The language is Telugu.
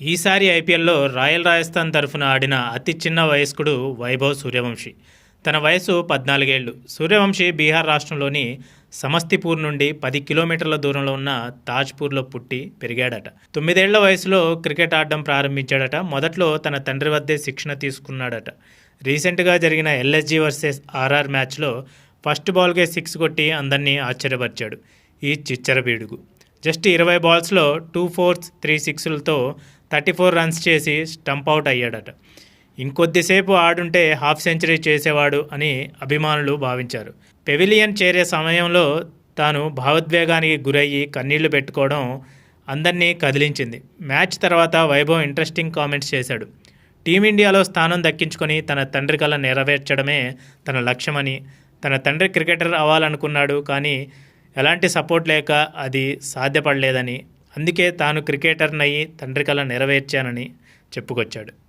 ఈసారి ఐపీఎల్లో రాయల్ రాజస్థాన్ తరఫున ఆడిన అతి చిన్న వయస్కుడు వైభవ్ సూర్యవంశీ. తన వయసు పద్నాలుగేళ్ళు సూర్యవంశీ బీహార్ రాష్ట్రంలోని సమస్తిపూర్ నుండి పది కిలోమీటర్ల దూరంలో ఉన్న తాజ్పూర్లో పుట్టి పెరిగాడట. తొమ్మిదేళ్ళ వయసులో క్రికెట్ ఆడడం ప్రారంభించాడట. మొదట్లో తన తండ్రి వద్దే శిక్షణ తీసుకున్నాడట. రీసెంట్గా జరిగిన ఎల్ఎస్జీ వర్సెస్ ఆర్ఆర్ మ్యాచ్లో ఫస్ట్ బాల్కే సిక్స్ కొట్టి అందరినీ ఆశ్చర్యపరిచాడు. ఈ చిచ్చరబీడుగు జస్ట్ ఇరవై బాల్స్లో టూ ఫోర్స్ త్రీ సిక్స్లతో థర్టీ ఫోర్ రన్స్ చేసి స్టంప్ అవుట్ అయ్యాడట. ఇంకొద్దిసేపు ఆడుంటే హాఫ్ సెంచరీ చేసేవాడు అని అభిమానులు భావించారు. పెవిలియన్ చేరే సమయంలో తాను భావోద్వేగానికి గురయ్యి కన్నీళ్ళు పెట్టుకోవడం అందరినీ కదిలించింది. మ్యాచ్ తర్వాత వైభవ్ ఇంట్రెస్టింగ్ కామెంట్స్ చేశాడు. టీమిండియాలో స్థానం దక్కించుకొని తన తండ్రి కళ నెరవేర్చడమే తన లక్ష్యమని తన తండ్రి క్రికెటర్ అవ్వాలనుకున్నాడు కానీ ఎలాంటి సపోర్ట్ లేక అది సాధ్యపడలేదని అందుకే తాను క్రికెటర్నయ్యి తండ్రి కల నెరవేర్చానని చెప్పుకొచ్చాడు.